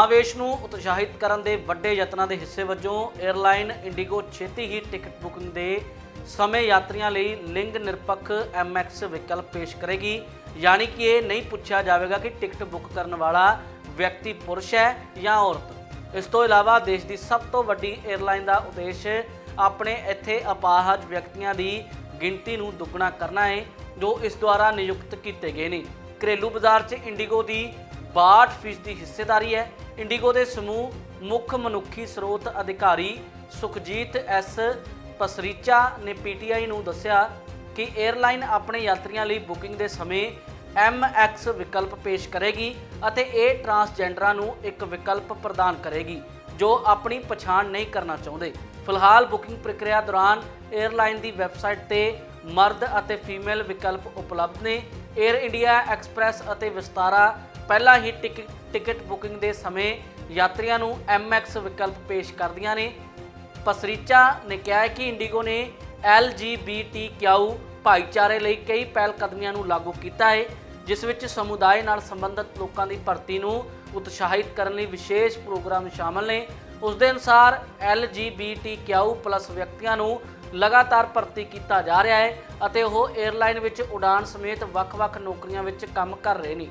ਸਮਾਵੇਸ਼ ਨੂੰ ਉਤਸ਼ਾਹਿਤ ਕਰਨ ਦੇ ਵੱਡੇ ਯਤਨਾਂ ਦੇ ਹਿੱਸੇ ਵਜੋਂ 에ਅਰਲਾਈਨ ਇੰਡੀਗੋ ਛੇਤੀ ਹੀ ਟਿਕਟ ਬੁਕਿੰਗ ਦੇ ਸਮੇਂ ਯਾਤਰੀਆਂ ਲਈ ਲਿੰਗ ਨਿਰਪੱਖ MX ਵਿਕਲਪ ਪੇਸ਼ ਕਰੇਗੀ। ਯਾਨੀ ਕਿ ਇਹ ਨਹੀਂ ਪੁੱਛਿਆ ਜਾਵੇਗਾ ਕਿ ਟਿਕਟ ਬੁੱਕ ਕਰਨ ਵਾਲਾ ਵਿਅਕਤੀ ਪੁਰਸ਼ ਹੈ ਜਾਂ ਔਰਤ। ਇਸ ਤੋਂ ਇਲਾਵਾ ਦੇਸ਼ ਦੀ ਸਭ ਤੋਂ ਵੱਡੀ 에ਅਰਲਾਈਨ ਦਾ ਉਦੇਸ਼ ਆਪਣੇ ਇੱਥੇ ਅਪਾਹਜ ਵਿਅਕਤੀਆਂ ਦੀ ਗਿਣਤੀ ਨੂੰ ਦੁੱਗਣਾ ਕਰਨਾ ਹੈ, ਜੋ ਇਸ ਦੁਆਰਾ ਨਿਯੁਕਤ ਕੀਤੇ ਗਏ ਨੇ। ਘਰੇਲੂ ਬਾਜ਼ਾਰ 'ਚ ਇੰਡੀਗੋ ਦੀ 62% ਦੀ ਹਿੱਸੇਦਾਰੀ ਹੈ। ਇੰਡੀਗੋ ਦੇ ਸਮੂਹ ਮੁੱਖ ਮਨੁੱਖੀ ਸਰੋਤ ਅਧਿਕਾਰੀ ਸੁਖਜੀਤ ਐਸ ਪਸਰੀਚਾ ਨੇ ਪੀਟੀਆਈ ਨੂੰ ਦੱਸਿਆ ਕਿ 에ਅਰਲਾਈਨ ਆਪਣੇ ਯਾਤਰੀਆਂ ਲਈ ਬੁਕਿੰਗ ਦੇ ਸਮੇਂ MX ਵਿਕਲਪ ਪੇਸ਼ ਕਰੇਗੀ ਅਤੇ ਇਹ ਟਰਾਂਸਜੈਂਡਰਾਂ ਨੂੰ ਇੱਕ ਵਿਕਲਪ ਪ੍ਰਦਾਨ ਕਰੇਗੀ, ਜੋ ਆਪਣੀ ਪਛਾਣ ਨਹੀਂ ਕਰਨਾ ਚਾਹੁੰਦੇ। ਫਿਲਹਾਲ ਬੁਕਿੰਗ ਪ੍ਰਕਿਰਿਆ ਦੌਰਾਨ 에ਅਰਲਾਈਨ ਦੀ ਵੈਬਸਾਈਟ ਤੇ ਮਰਦ ਅਤੇ ਫੀਮੇਲ ਵਿਕਲਪ ਉਪਲਬਧ ਨੇ। 에ਅਰ ਇੰਡੀਆ ਐਕਸਪ੍ਰੈਸ ਅਤੇ ਵਿਸਤਾਰਾ ਪਹਿਲਾਂ ਹੀ ਟਿਕ- ਟਿਕਟ ਬੁਕਿੰਗ ਦੇ ਸਮੇਂ ਯਾਤਰੀਆਂ ਨੂੰ MX ਵਿਕਲਪ ਪੇਸ਼ ਕਰਦੀਆਂ ਨੇ। ਪਸਰੀਚਾ ਨੇ ਕਿਹਾ ਕਿ ਇੰਡੀਗੋ ਨੇ LGBTQ ਭਾਈਚਾਰੇ ਲਈ ਕਈ ਪਹਿਲ ਕਦਮੀਆਂ ਨੂੰ ਲਾਗੂ ਕੀਤਾ ਹੈ, ਜਿਸ ਵਿੱਚ ਸਮੁਦਾਇ ਨਾਲ ਸੰਬੰਧਿਤ ਲੋਕਾਂ ਦੀ ਭਰਤੀ ਨੂੰ ਉਤਸ਼ਾਹਿਤ ਕਰਨ ਲਈ ਵਿਸ਼ੇਸ਼ ਪ੍ਰੋਗਰਾਮ ਸ਼ਾਮਲ ਨੇ। ਉਸ ਦੇ ਅਨੁਸਾਰ LGBTQ+ ਵਿਅਕਤੀਆਂ ਨੂੰ ਲਗਾਤਾਰ ਭਰਤੀ ਕੀਤਾ ਜਾ ਰਿਹਾ ਹੈ ਅਤੇ ਉਹ 에ਅਰਲਾਈਨ ਵਿੱਚ ਉਡਾਨ ਸਮੇਤ ਵੱਖ-ਵੱਖ ਨੌਕਰੀਆਂ ਵਿੱਚ ਕੰਮ ਕਰ ਰਹੇ ਨੇ।